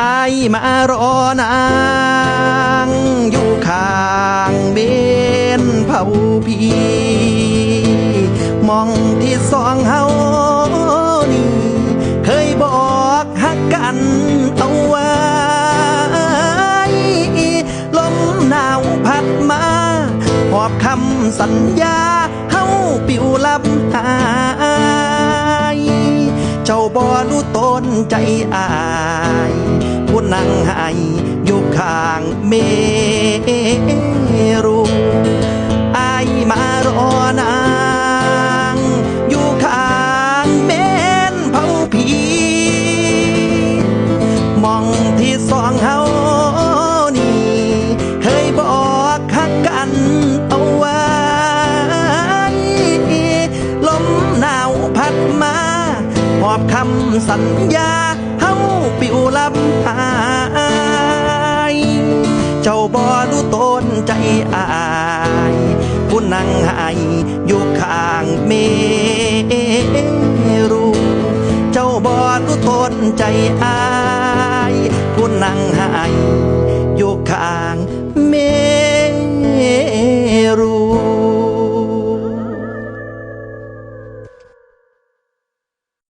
อายมารอนาง อยู่ข้างเบนเผาพีมองที่สองเฮานี่เคยบอกฮักกันเอาไว้ลมหนาวพัดมาหอบคำสัญญาเฮาปิวลับหายเจ้าบ่รู้ต้นใจอาย นั่งให้อยู่ข้างเมรุไอมารอนางอยู่ข้างเมนเผาผีมองที่สองเฮานี่เคยบอกฮักกันเอาไว้ลมหนาวพัดมาหอบคำสัญญาเฮาปิวลับ บ่รู้ต้นใจอายผู้นั่งหายอยู่ข้างเมรุเจ้าบ่รู้ต้นใจอายผู้นั่งหายอยู่ข้าง